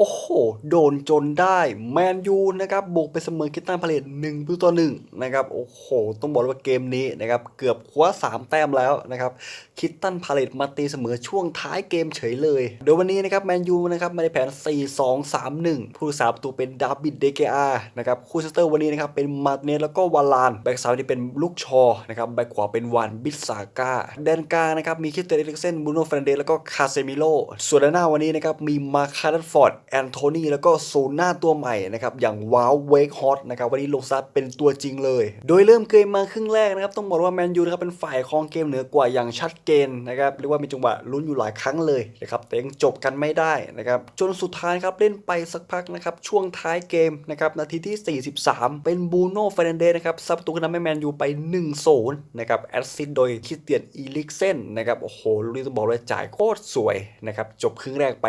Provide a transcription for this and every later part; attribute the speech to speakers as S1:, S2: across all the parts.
S1: โอ้โห โดนจนได้แมนยูนะครับบุกไปเสมอคิตตันพาเลตหนึ่งประตูต่อหนึ่งนะครับโอ้โห ต้องบอกว่าเกมนี้นะครับเกือบคว้าสามแต้มแล้วนะครับคิตตันพาเลตมาตีเสมอช่วงท้ายเกมเฉยเลย โดยวันนี้นะครับแมนยูนะครับมาในแผน 4 2 3 1 ผู้รักษาประตูเป็นดาบิดเดเกอานะครับคู่เซนเตอร์วันนี้นะครับเป็นมาร์ติเนสแล้วก็วาลานแบ็กซ้ายนี่เป็นลูกชอนะครับแบ็กขวาเป็นวานบิสซาก้าแดนกลางนะครับมีคิสเตอร์เอริกเซนบูโนเฟรนเดสแล้วก็คาเซมิโลส่วนด้านหน้าวันนี้นะครับมีมาคาร์ดฟอร์ดแอนโทนีแล้วก็โซน่าตัวใหม่นะครับ อย่างว้าวเวกฮอตนะครับ วันนี้ลงซัดเป็นตัวจริงเลย โดยเริ่มเกมมาครึ่งแรกนะครับ ต้องบอกว่าแมนยูนะครับเป็นฝ่ายครองเกมเหนือกว่าอย่างชัดเจนนะครับ เรียกว่ามีจังหวะลุ้นอยู่หลายครั้งเลยนะครับ แต่ยังจบกันไม่ได้นะครับ จนสุดท้ายครับเล่นไปสักพักนะครับ ช่วงท้ายเกมนะครับ นาทีที่ 43 เป็นบูโน่เฟรนเดสนะครับซับประตูขึ้นนำให้แมนยูไป1-0นะครับ แอสซิสโดยคริสเตียนอีลิกเซนนะครับ โอ้โหลูกนี้ต้องบอกเลยจ่ายโคตรสวยนะครับ จบครึ่งแรกไป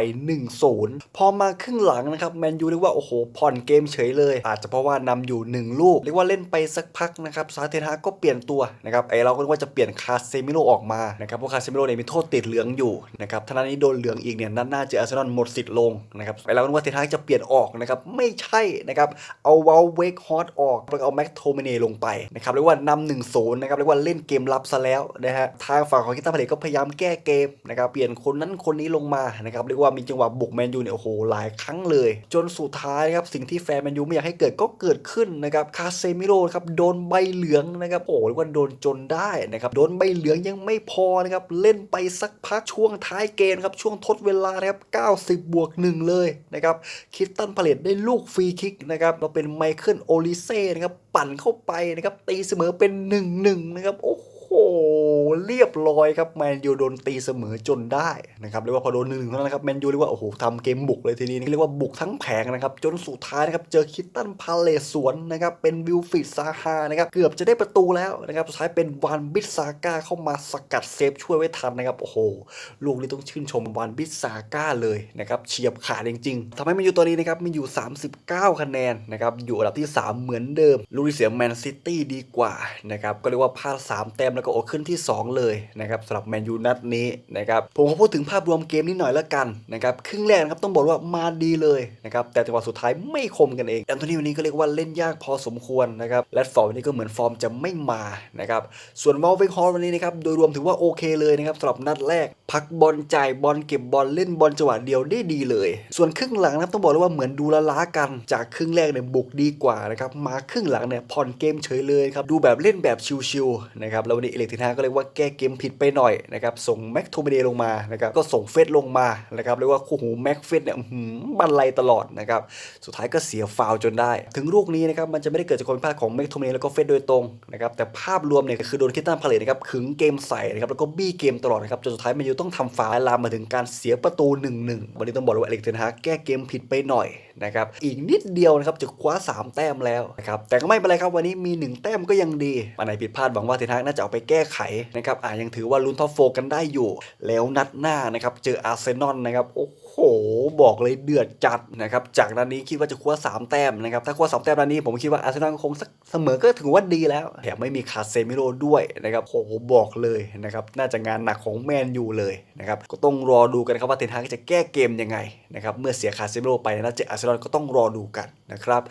S1: 1-0 พอมาครึ่งหลังนะครับแมนยูเรียกว่าโอ้โหผ่อนเกมเฉยเลย อาจจะเพราะว่านำอยู่ 1 ลูกเรียกว่าเล่นไปสักพักนะครับซาเทนฮาก็เปลี่ยนตัวนะครับไอเราก็ว่าจะเปลี่ยนคาเซมิโลออกมานะครับเพราะคาเซมิโลเนี่ยมีโทษติดเหลืองอยู่นะครับถ้านั้นนี้โดนเหลืองอีกเนี่ยนัดหน้าเจออาร์เซนอลหมดสิทธิ์ลงนะครับไอเราก็ว่าเทนฮากจะเปลี่ยนออกนะครับไม่ใช่นะครับเอาวอลเวกฮอตออกแล้วเอาแม็กโทเมเนลงไปนะครับเรียกว่านำหนึ่งศูนย์นะครับเรียกว่าเล่นเกมรับซะแล้วนะฮะทางฝั่งของคิตาพาเลก็พยายามแก้เกมนะครับเปลี่ยนคนนั้นคนนี้ลงมานะครับเรียกว่ามีจังหวะบุกแมนยูเนี่ยโอ้โหหลายครั้งเลย จนสุดท้ายครับสิ่งที่แฟนแมนยูไม่อยากให้เกิดก็เกิดขึ้นนะครับคาเซมิโร่ครับโดนใบเหลืองนะครับโอ้โหเรียว่าโดนจนได้นะครับโดนใบเหลืองยังไม่พอนะครับเล่นไปสักพักช่วงท้ายเกมครับช่วงทดเวลานะครับ90 บวกหนึ่งเลยนะครับคิตตันพาเลตได้ลูกฟรีคิกนะครับเราเป็นไมเคิลโอลิเซ่นะครับปั่นเข้าไปนะครับตีเสมอเป็น 1-1นะครับโอ้โห เรียบร้อยครับแมนยูโดนตีเสมอจนได้นะครับเรียกว่าพอโดนหนึ่งเท่านั้นนะครับแมนยูเรียกว่าโอ้โหทำเกมบุกเลยทีนี้เรียกว่าบุกทั้งแผงนะครับจนสุดท้ายนะครับเจอคิตตันพาเลสสวนนะครับเป็นวิลฟิดซาฮานะครับเกือบจะได้ประตูแล้วนะครับสุดท้ายเป็นวานบิสซาก้าเข้ามาสกัดเซฟช่วยไว้ทันนะครับโอ้โหลูกนี้ต้องชื่นชมวานบิสซาก้าเลยนะครับเฉียบขาดจริงๆทำให้แมนยูตัวนี้นะครับมีอยู่ 39 คะแนนนะครับอยู่อันดับที่ 3 เหมือนเดิมลูกที่เสียแมนซิตี้ดีกว่านะครับก็เรียกว่าพลาด3แต้มแล้วก็โอขึ้นที่ 2 เลยนะครับสำหรับแมนยูนัดนี้นะครับผมขอพูดถึงภาพรวมเกมนี้หน่อยละกันนะครับครึ่งแรกนะครับต้องบอกว่ามาดีเลยนะครับแต่จังหวะสุดท้ายไม่คมกันเองแอนโทนีวันนี้ก็เรียกว่าเล่นยากพอสมควรนะครับและฟอร์มวันนี้ก็เหมือนฟอร์มจะไม่มานะครับส่วนวอลเวงฮอลวันนี้นะครับโดยรวมถือว่าโอเคเลยนะครับสำหรับนัดแรก พักบอลจ่ายบอลเก็บบอลเล่นบอลจังหวะเดียวได้ดีเลย ส่วนครึ่งหลังนะครับต้องบอกเลยว่าเหมือนดูละล้ากันจากครึ่งแรกเนี่ยบุกดีกว่านะครับมาครึ่งหลังเนี่ยผ่อนเกมเฉยเลยครับดูแบบเล่นแบบชิวๆนะครับแล้ววันนี้เอเล็กตินาก็เรียกว่าแก้เกมผิดไปหน่อยนะครับส่งแม็กโทเมเดลงมานะครับก็ส่งเฟสลงมานะครับเรียกว่าคู่หูแม็กเฟสเนี่ยบันไลตลอดนะครับสุดท้ายก็เสียฟาวจนได้ ถึงลูกนี้นะครับมันจะไม่ได้เกิดจากความผิดพลาดของแม็กโทเมเดลแล้วก็เฟสโดยตรงนะครับแต่ภาพรวมเนี่ยคือโดนคิตตันพาเลตนะครับขึงเกมใส่นะครับแล้วก็บี้เกมตลอดนะครับจนสุดท้ายมันยูต้องทำฟาวลามมาถึงการเสียประตู 1-1 วันนี้ต้องบอกเลยว่าเอล็กเทนฮาแก้เกมผิดไปหน่อยนะครับอีกนิดเดียวนะครับจะคว้า 3 แต้มแล้วนะครับแต่ก็ไม่เป็นไรครับวันนี้มี 1 แต้มก็ยังดีอันไหนผิดพลาดหวังว่าเทนฮากน่าจะเอาไปแก้ไขนะครับอ่ายังถือว่าลุ้นท็อปโฟกันได้อยู่ แล้วนัดหน้านะครับเจออาร์เซนอลนะครับโอ้โหบอกเลยเดือดจัดนะครับจากนัดนี้คิดว่าจะคว้า3แต้มนะครับถ้าคว้า3แต้มนัดนี้ผมคิดว่าอาร์เซนอลคงสักเสมอก็ถือว่าดีแล้วแถมไม่มีคาเซมิโรด้วยนะครับโอ้โหบอกเลยนะครับน่าจะงานหนักของแมนยูเลยนะครับก็ต้องรอดูกันครับว่าเทนฮากจะแก้เกมยังไงนะครับเมื่อเสียคาเซมิโรไปนะเจออาร์เซนอลก็ต้องรอดูกันนะครับ